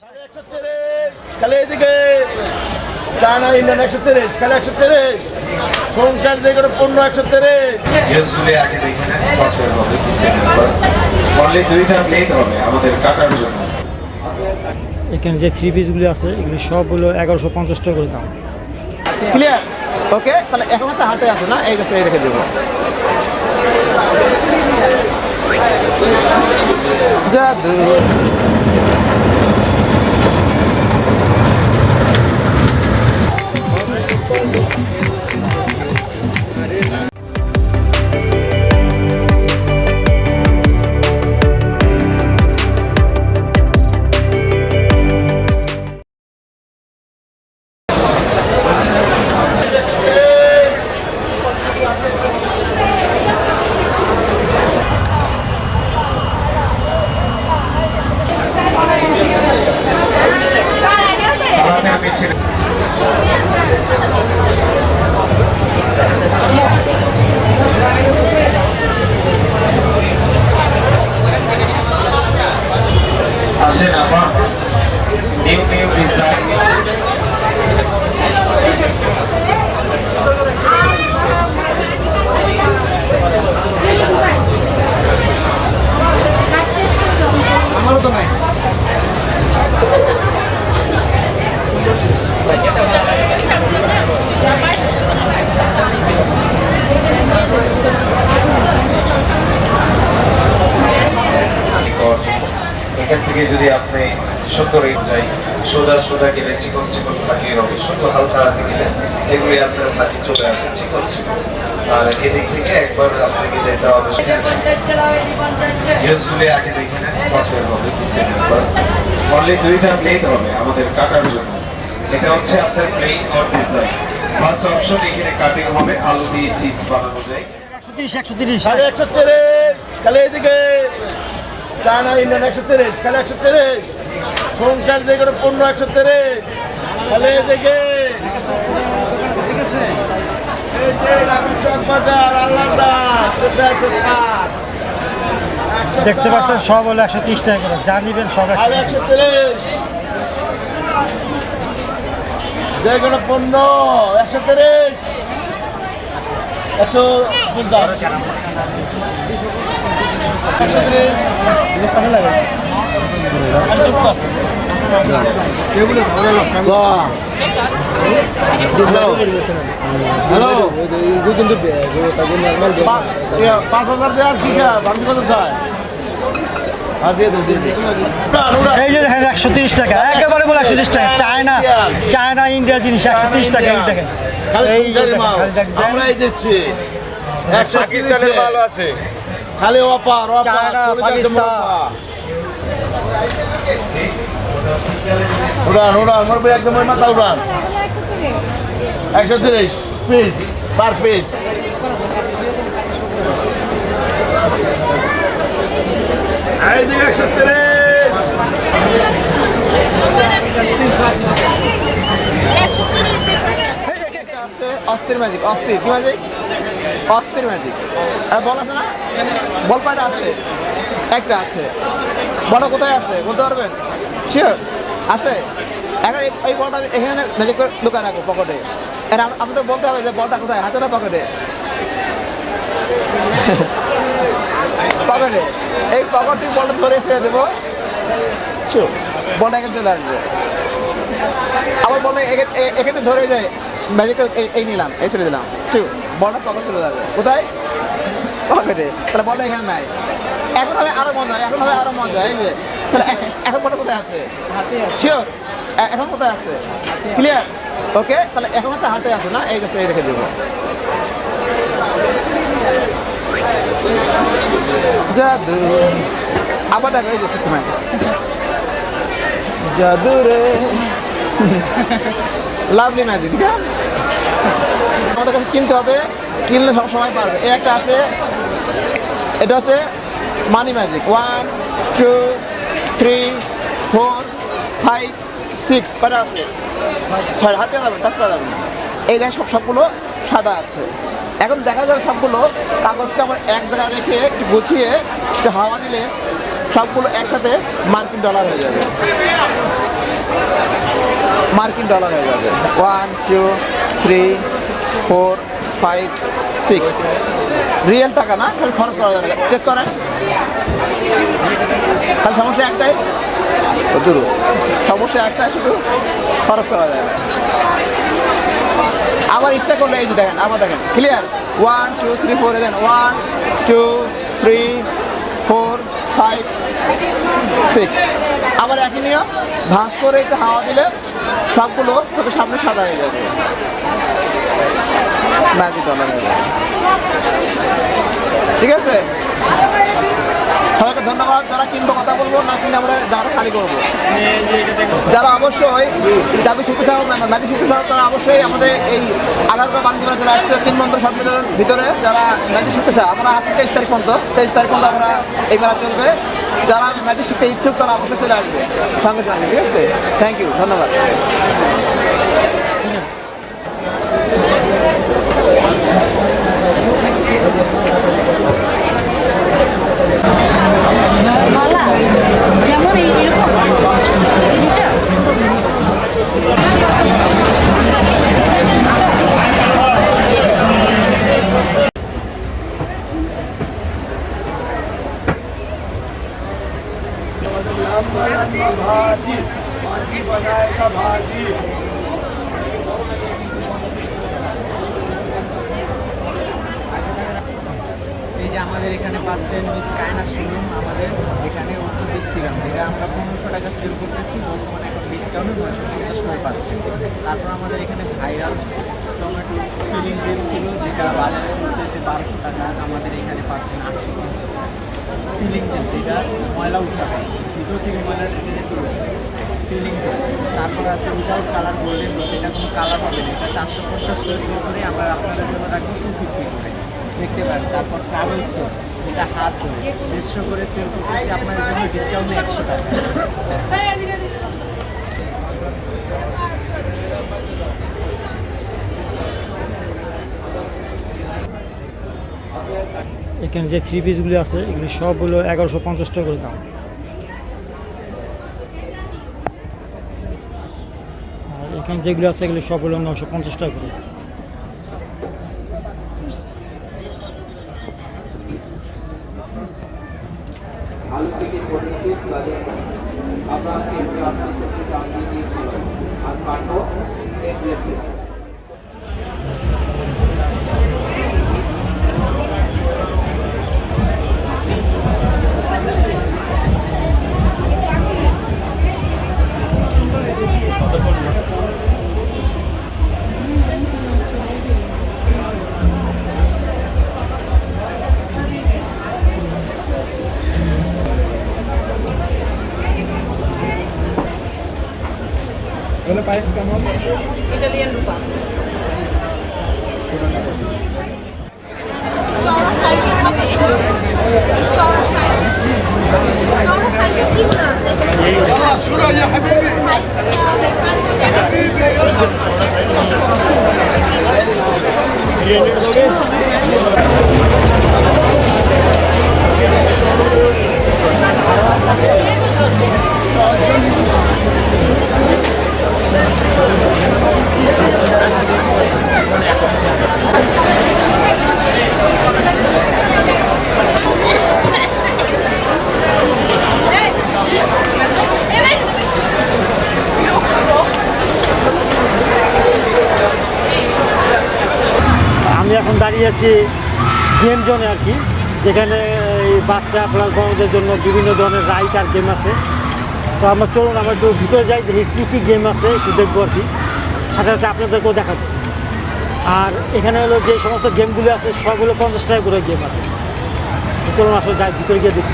একশো খালি এদিকে চায়না ইন্ডিয়ান একশো তিরিশ খালি একশো তিরিশ। সংসার যে কোনো পণ্য একশো তিরিশ। এখানে যে থ্রি পিসগুলি আছে এগুলি সবগুলো এগারোশো পঞ্চাশ টাকা করে দাম। ক্লিয়ার ওকে তাহলে এখন হচ্ছে হাতে আছে না? এই জাস্ট রেখে দেবো। জাদু আমাদের হবে হালকা হাতে গেলে এগুলি আপনার থাকি চলে আসে আর এদিক থেকে একবার ইউজফুলি আগে দেখে নেন বছর হবে অনলি দুইটা প্লেট হবে আমাদের কাটার জন্য। এটা হচ্ছে আপনার plane or design first option এখানে কাটিং হবে আলু দিয়ে চিজ বানানো যায়। একশো তিরিশ একশো তিরিশ। খালি একশো তিরিশ খালি এদিকে চায়না ইন্ডিয়ান একশো তিরিশ খালি একশো তিরিশ। সংসার যে কোনো পণ্য একশো তিরিশ। খালি এদিকে দেখতে পাচ্ছেন সব হলো একশো তিরিশ টাকা করে। যা নিবেন সব একশো তিরিশ। যে কোনো পণ্য একশো তিরিশ। একশো পঞ্চাশ। একশো তিরিশ। হ্যালো পাঁচ হাজার দেওয়ার কি ভাবি কত চায় দিয়ে দেবো দিয়ে দেবো এই যে দেখেন একশো তিরিশ টাকা। একেবারে বলে একশো তিরিশ টাকা। চায়না চায়না ইন্ডিয়া জিনিস একশো তিরিশ টাকা। এই দেখেন। খালি এই। আমরাই দিচ্ছি। একশো পাকিস্তানের মাল আছে। খালি অপার চায়না, পাকিস্তান। উড়ান উড়ান একদম মাথা উড়ান। একশো তিরিশ পিস পার পিস একশো তিরিশ। আছে অস্থির ম্যাজিক অস্থির। কি ম্যাজিক অস্থির ম্যাজিক আর বল আছে না? বল কয়টা আছে? একটা আছে। বলো কোথায় আছে? বলতে পারবেন? শিওর আছে? এখন এই- বলটা আমি এখানে ম্যাজিক করে লুকায় রাখব পকেটে আর আমাদের বলতে হবে যে বলটা কোথায়? হাতে না পকেটে পকেটে এই পকেটটি বলটা ধরে ছেড়ে দেবো। চুপ। বলটা এখানে চলে আসবে। আবার বলটা এখে- এখানে ধরে যায়। ম্যাজিক এই নিলাম এই ছেড়ে দিলাম। চুপ। বলটা পকেট চলে যাবে। কোথায়? পকেটে তাহলে বলটা এখানে নাই। এখন হবে আরও মজা এখন হবে আরও মজা এই যে। এখন বলটা কোথায় আছে? শিওর এখন কোথায় আছে। ক্লিয়ার ওকে তাহলে এখন হচ্ছে হাতে আছে না? এই যে এই রেখে দেবো। জাদু। আবার দেখো এই যে তোমায় জাদু রে। লাভলি ম্যাজিক ঠিক আছে? আমাদের কাছে কিনতে হবে। কিনলে সব সময় পারবে। এই একটা আছে। এটা হচ্ছে money magic one two three four five six কটা আছে। ছয় হাতে যাবে টাচ করা যাবে। এই দেখ সব সবগুলো সাদা আছে। এখন দেখা যাবে সবগুলো কাগজকে আমার এক জায়গায় রেখে একটু গুছিয়ে, একটু হাওয়া দিলে সবগুলো একসাথে মার্কিন ডলার হয়ে যাবে। মার্কিন ডলার হয়ে যাবে। One two three four five six real টাকা না? খালি খরচ করা যাবে। চেক করেন। খালি সমস্যা একটাই দুরু সমস্যা একটা, শুধু খরচ করা যায় না। আবার ইচ্ছা করলে এই যে দেখেন আবার দেখেন clear one two three four then one two three four five six আবার একই নিয়ম, ভাঁজ করে একটু হাওয়া দিলে সবগুলো চোখের সামনে সাদা হয়ে যাবে। ঠিক আছে? সবাইকে ধন্যবাদ। যারা কিনবো কথা বলব, না কিনে আমরা যারা খালি করব। যারা অবশ্যই যাদের শিখতে চাও ম্যাজিক শিখতে চাও, তারা অবশ্যই আমাদের এই আগারগাঁও বাণিজ্য মেলা আসতে তিন মন্ত্র সম্মেলনের ভিতরে যারা ম্যাজিক শিখতে চাও, আমরা আছি তেইশ তারিখ পর্যন্ত। তেইশ তারিখ পর্যন্ত আমরা এই মেলা চলবে। যারা ম্যাজিক শিখতে ইচ্ছুক, তারা অবশ্যই চলে আসবে। সঙ্গে সঙ্গে, ঠিক আছে? থ্যাংক ইউ ধন্যবাদ। এই যে আমাদের এখানে পাচ্ছেন মিস কায়না শোরুম আমাদের এখানে ওষুধ দিচ্ছিলাম যেটা আমরা পনেরোশো টাকা সেল করতেছি, বর্তমানে এখন ডিসকাউন্টে নয়শো পঞ্চাশ করে পাচ্ছেন। তারপর আমাদের এখানে ভাইরাল টমেটো ফিলিং জেল ছিল, যেটা বাজারে চলতেছে বারোশো টাকা, আমাদের এখানে পাচ্ছেন আটশো পঞ্চাশ ফিলিং জেল যেটা, ময়লা উঠাবে। ময়লা টেনে ফিলিং তারপর আছে উইদাউট কালার গোল্ডেন রোজ এটা কোনো কালার হবে না। এটা চারশো পঞ্চাশ সেল করে আমরা আপনাদের জন্য রাখব টু ফিফটি করে। দেখতে পারেন, তারপর ট্রাভেল সেল এটা হাত ধরে। দেড়শো করে সেল করতেছি, আপনাদের জন্য ডিসকাউন্ট একশো টাকা। এখানে যে থ্রি পিসগুলি আছে, এগুলি সবগুলো এগারোশো পঞ্চাশ টাকা করে দাম আর এখানে যেগুলো আছে এগুলো সব হলো নশো পঞ্চাশ টাকা করে। Italian রূপা চওড়া সাইজের হবে চওড়া সাইজ চওড়া সাইজের আছি গেম জোনে আর কি। যেখানে এই বাচ্চা প্লাস বড়দের জন্য বিভিন্ন ধরনের রাইড আর গেম আছে। তো আমরা চলুন, আমরা একটু ভিতরে যাই, দেখি কী কী গেম আছে, একটু দেখব আর কি। সাথে সাথে আপনাদেরকেও দেখাবো। আর এখানে হলো যে সমস্ত গেমগুলো আছে, সবগুলো পঞ্চাশ টাকা করে গেম আছে। চলুন, আসলে যাই, ভিতরে গিয়ে দেখি।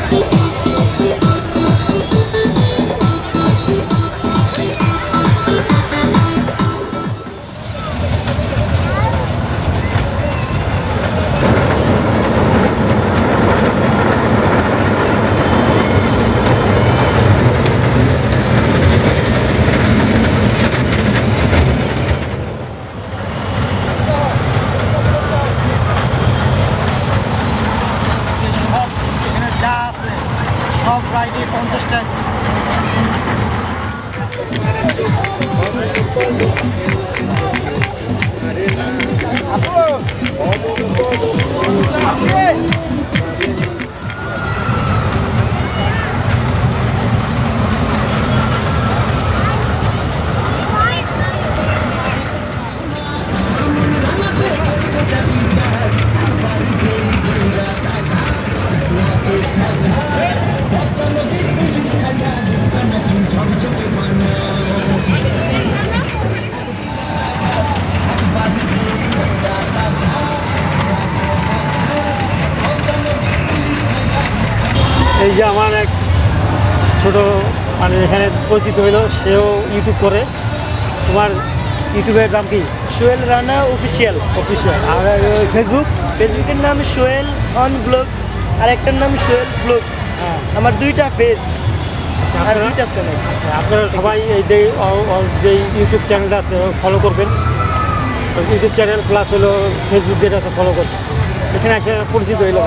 এই ছোট মানে এখানে পরিচিত হইল সেও ইউটিউব করে। তোমার ইউটিউবের নাম কি? সোহেল রানা অফিসিয়াল অফিসিয়াল আর ফেসবুক ফেসবুকের নাম সোহেল অন ব্লগস আর একটার নাম সোহেল ব্লগস হ্যাঁ। আমার দুইটা পেজ আর আপনারা- দুইটা চ্যানেল আপনারা সবাই এই যে অ- অ- যে ইউটিউব চ্যানেলটা আছে ফলো করবেন। ইউটিউব চ্যানেল প্লাস হলো ফেসবুক যেটা আছে ফলো করবেন। এখানে এসে পরিচিত হইল।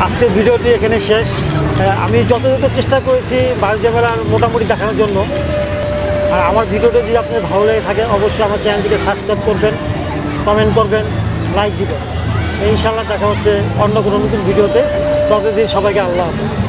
আজকের ভিডিওটি এখানে শেষ। আমি যথাযথ চেষ্টা করেছি বাণিজ্য মেলার মোটামুটি দেখানোর জন্য। আর আমার ভিডিওটা যদি আপনার ভালো লেগে থাকে, অবশ্যই আমার চ্যানেলটিকে সাবস্ক্রাইব করবেন কমেন্ট করবেন লাইক দিবেন। ইনশাল্লাহ দেখা হচ্ছে অন্য কোনো নতুন ভিডিওতে। ততদিন সবাইকে আল্লাহ হাফেজ।